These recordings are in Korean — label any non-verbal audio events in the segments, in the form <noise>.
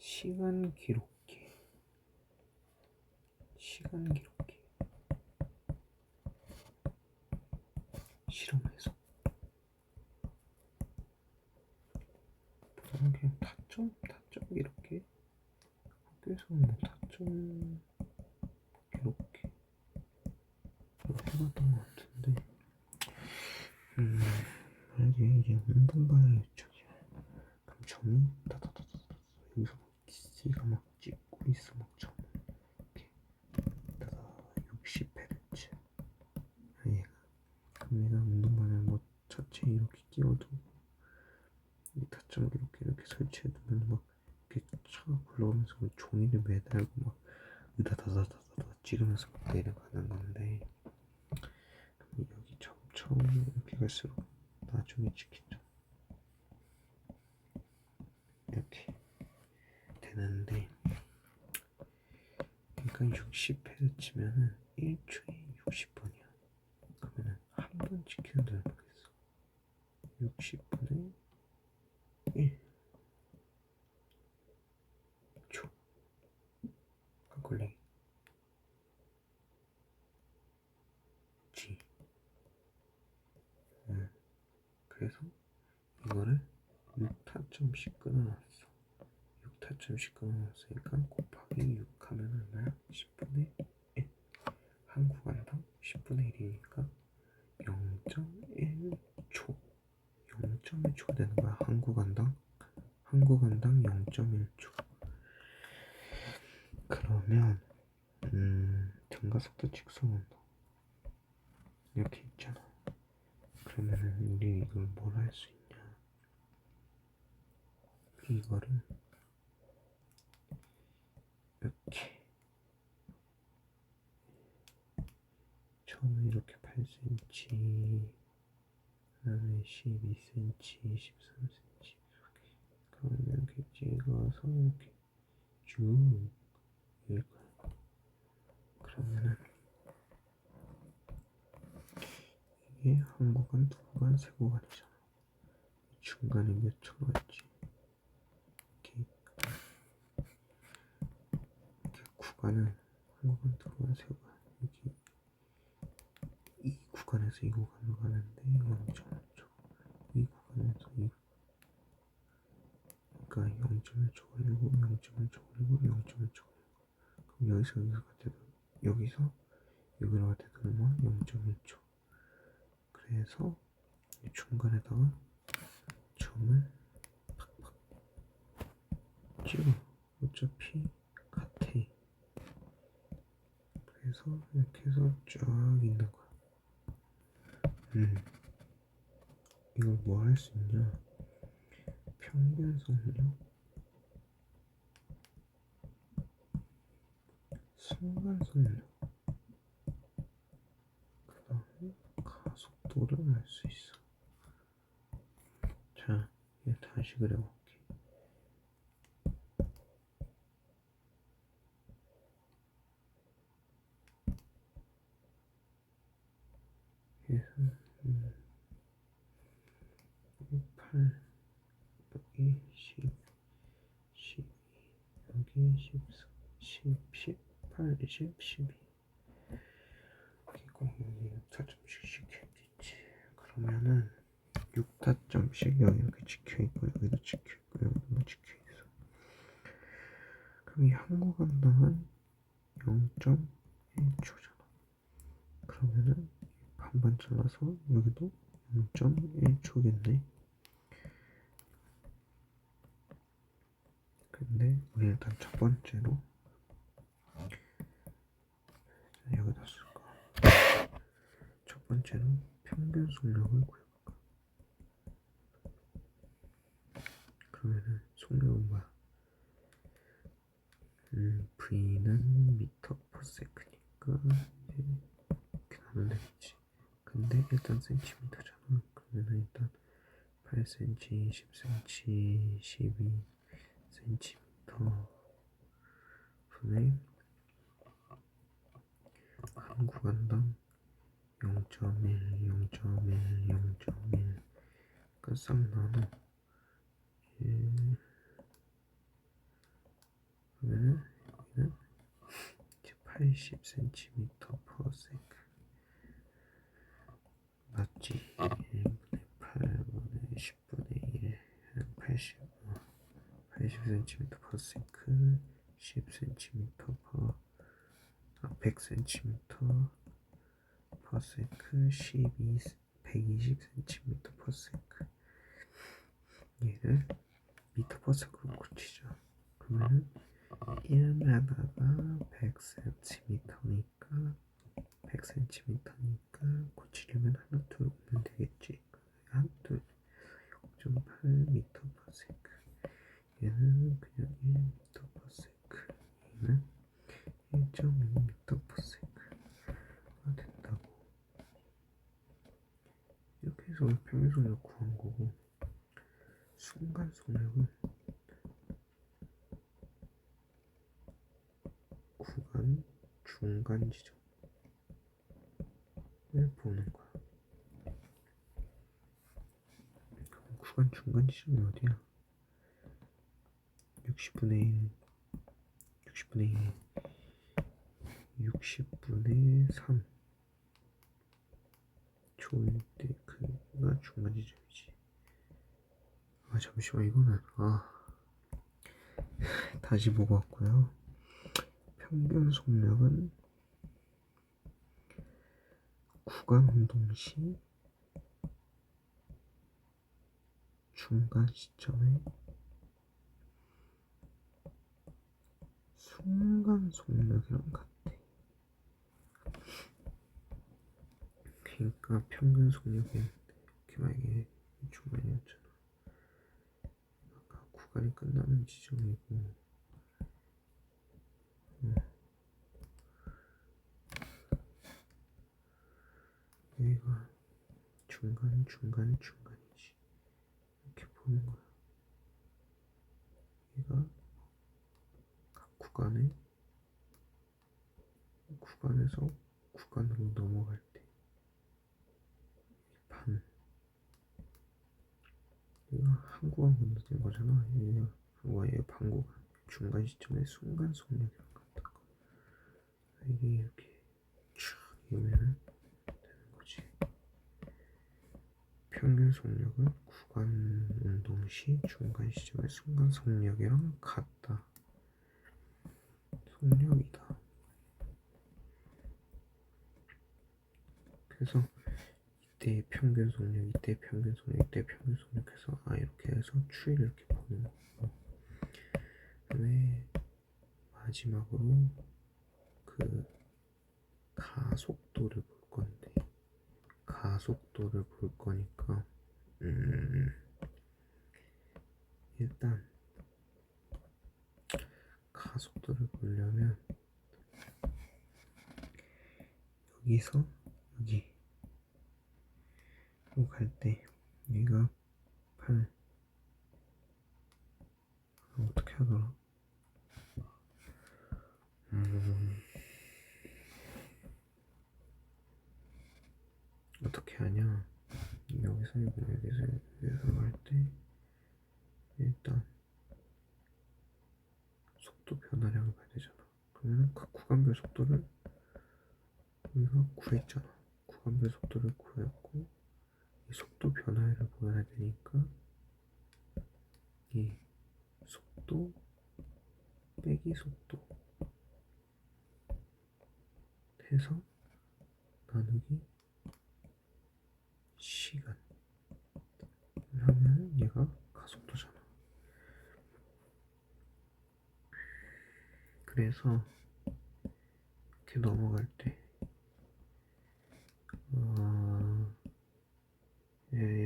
시간 기록기. 시간 기록기. 실험해서. 그냥 타점 타점 기록기? 학교에서는 뭐 타점 기록기? 뭐 해봤던 것 같은데. 음 만약에 이제 운동반에 저기 그럼 점이 다다다다다 여기서 막 C가 막 찍고 있어 막 점. 이렇게 다다 60Hz 얘가 그럼 얘가 운동반에 뭐 차체 이렇게 끼워두고 이 타점 이렇게 이렇게 설치해두면 막 이렇게 굴러오면서 그 종이를 매달고 막 으다다다다다 찍으면서 막 내려가는 건데 여기 점점 이렇게 갈수록 나중에 찍히죠. 이렇게 되는데 그러니까 60Hz면은 1초에 60번이야. 그러면은 한 번 찍히는데 얼마겠어. 60분의 1 초 꼴레기 G 음, 그래서 이거를 6타점씩 끊어놨어 6타점씩 끊어놨으니까 곱하기 6 하면 얼마야? 10분의 1 한 구간당 10분의 1이니까 0.1초. 0.1초가 되는 거야 한 구간당. 한 구간당 0.1초. 그러면 음 등가속도 직선운동. 이렇게 있잖아. 그러면은 우리 이걸 뭘할수 있냐 이거를 이렇게. 처음에 이렇게 8cm 그다음에 12cm 13cm 이렇게 그러면 이렇게 찍어서 이렇게 쭉 거야 그러면은 이게 한 구간, 두 구간, 세 구간이잖아. 중간에 몇 초가 있지 이렇게 이렇게 구간은 한 구간, 두 구간, 세 구간 여기 이 구간에서 이 구간으로 가는데 0.1초. 이 구간에서 이 그러니까 0.1초 걸리고 0.1초 걸리고 0.1초 걸리고. 그럼 여기서 여기서 같아도 여기서 여기로 같아도 얼마? 0.1초. 그래서 이 중간에다가 점을 팍팍 찍어. 어차피 같아 그래서 이렇게 해서 쫙 있는 거야. 음. 이걸 뭐 할 수 있냐? 평균 속력 순간 속력 그 다음에 가속도를 알 수 있어. 자 이제 다시 그려볼 10, 10, 18, 20, 12. 꼭 여기 4점씩씩 했겠지. 그러면은 6다점씩 여기 이렇게 찍혀있고, 여기도 찍혀있고, 여기도 찍혀있어. 그럼 이 한국 한동은 0.1초잖아. 그러면은 반반 잘라서 여기도 0.1초겠네. 근데 우리 일단 첫 번째로 여기다 쓸까? 첫 번째로 평균 속력을 구해볼까? 그러면은 속력은 뭐야? 음, V는 미터 퍼 세크니까 이제 이렇게 나면 되겠지. 근데 일단 센티미터잖아. 그러면은 일단 8cm 10cm 12 센치부터 분의 한 구간당 0.1, 0.1, 0.1 끝3 나눠. 80cm per s 맞지? 1분의 8분의 10분의 1 80 80cm per second 10cm per 아, 100cm per second 12, 120cm per second 얘를 미터 per second로 고치죠 그러면은 1마다가 100cm니까 100cm니까 고치려면 하나 둘 오면 되겠지 하나 둘 0.8m per second 얘는 그냥 1m per second 얘는 1.2m per second가 된다고 이렇게 해서 평균속력 구한 거고 속력은 구간 중간 지점을 보는 거야. 구간 중간 지점이 어디야? 60분의 1, 60분의 1, 60분의 3 초일 때 그가 중간 지점이지. 아 잠시만 이거는 아 <sighs> 다시 보고 왔고요. 평균 속력은 구간 운동 시 중간 시점의 순간 속력이랑 같아. 그러니까 평균 속력이 이렇게 만약에 중간이었잖아. 구간이 끝나는 지점이고. 여기가 중간 중간 중간이지. 이렇게 보는 거야. 얘가 각 구간에? 구간에서 구간으로 넘어갈 때반 구간 건너뛴 거잖아 구간 얘가 반 구간 중간 시점의 순간 속력이랑 같은 거 이게 이렇게 촥 이러면은 거지. 평균 속력은 구간 운동 시 중간 시점의 순간 속력이랑 같다. 속력이다. 그래서 이때 평균 속력, 이때 평균 속력, 이때 평균 속력해서 아 이렇게 해서 추이를 이렇게 보는 거고. 그다음에 마지막으로 그 가속도를 볼 건데 가속도를 볼 거니까 음, 일단 가속도를 보려면 여기서 여기 갈 때 얘가 8 어떻게 하더라? 음, 어떻게 하냐? 여기서 여기 여기서 여기서 갈 때 일단 속도 변화량을 봐야 되잖아. 그러면 각 구간별 속도를 우리가 구했잖아. 구간별 속도를 구했고 이 속도 변화를 보여야 되니까 이 속도 빼기 속도 해서 나누기 시간 하면 얘가 가속도잖아. 그래서 이렇게 넘어갈 때 어,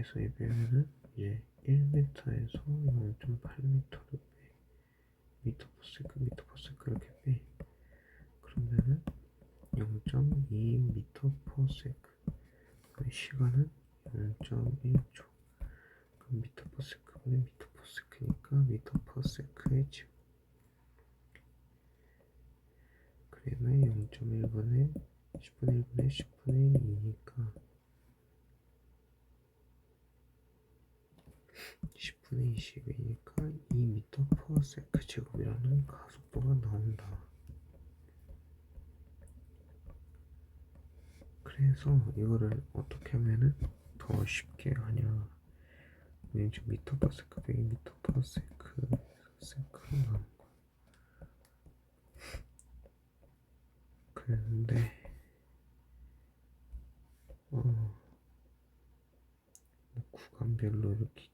얘에서 이 빼면은 이제 1m에서 0.8m를 빼. 미터 퍼 세크, 미터 퍼 세크 이렇게 빼. 그러면은 0.2m per second. 시간은 0.1초. 그럼 미터 퍼 세크분의 미터 퍼 세크니까 미터 퍼 세크의 집. 그러면 0.1분의 10분의 1분의 10분의 2니까 10분의 20이니까 2m per 세크 제곱이라는 가속도가 나온다. 그래서 이거를 어떻게 하면은 더 쉽게 하냐 우리 지금 미터 퍼 세크 빼기 미터 퍼 세크 세크로 나온 거야 그랬는데 어, 뭐 구간별로 이렇게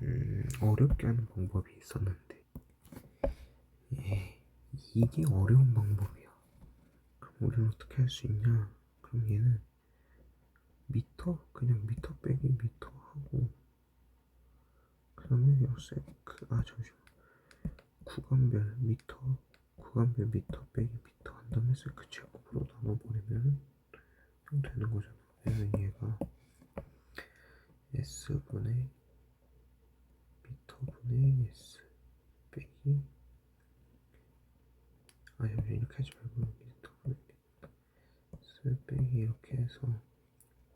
음, 어렵게 하는 방법이 있었는데. 예, 이게 어려운 방법이야. 그럼 우리는 어떻게 할 수 있냐? 그럼 얘는 미터 그냥 미터 빼기 미터 하고. 그 다음에 세크 아 잠시만. 구간별 미터 구간별 미터 빼기 미터 한 다음에 세크 제곱으로 나눠버리면 좀 되는 거잖아. 그래서 얘가 S분의 S 빼기 아 여기 이렇게 하지 말고 미터분의 S 빼기 이렇게 해서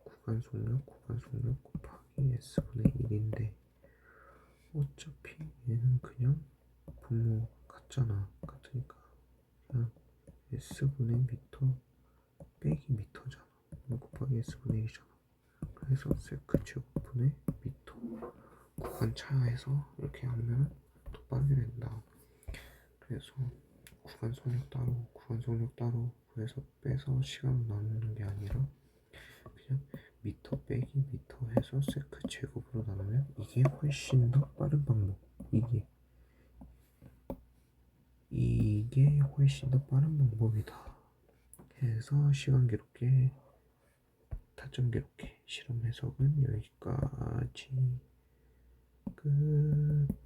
구간 속력 구간 속력 곱하기 S분의 1인데 어차피 얘는 그냥 분모 같잖아. 같으니까. 그냥 S분의 미터 빼기 미터잖아. 이거 곱하기 S분의 1이잖아. 그래서 세크 제곱분의 미터 구간 차에서 이렇게 하면 더 빠르게 된다. 그래서 구간 속력 따로 구간 속력 따로 그래서 빼서 시간을 나누는 게 아니라 그냥 미터 빼기 미터 해서 세크 제곱으로 나누면 이게 훨씬 더 빠른 방법. 이게 훨씬 더 빠른 방법이다. 해서 시간 기록계 타점 기록계 실험 해석은 여기까지. 끝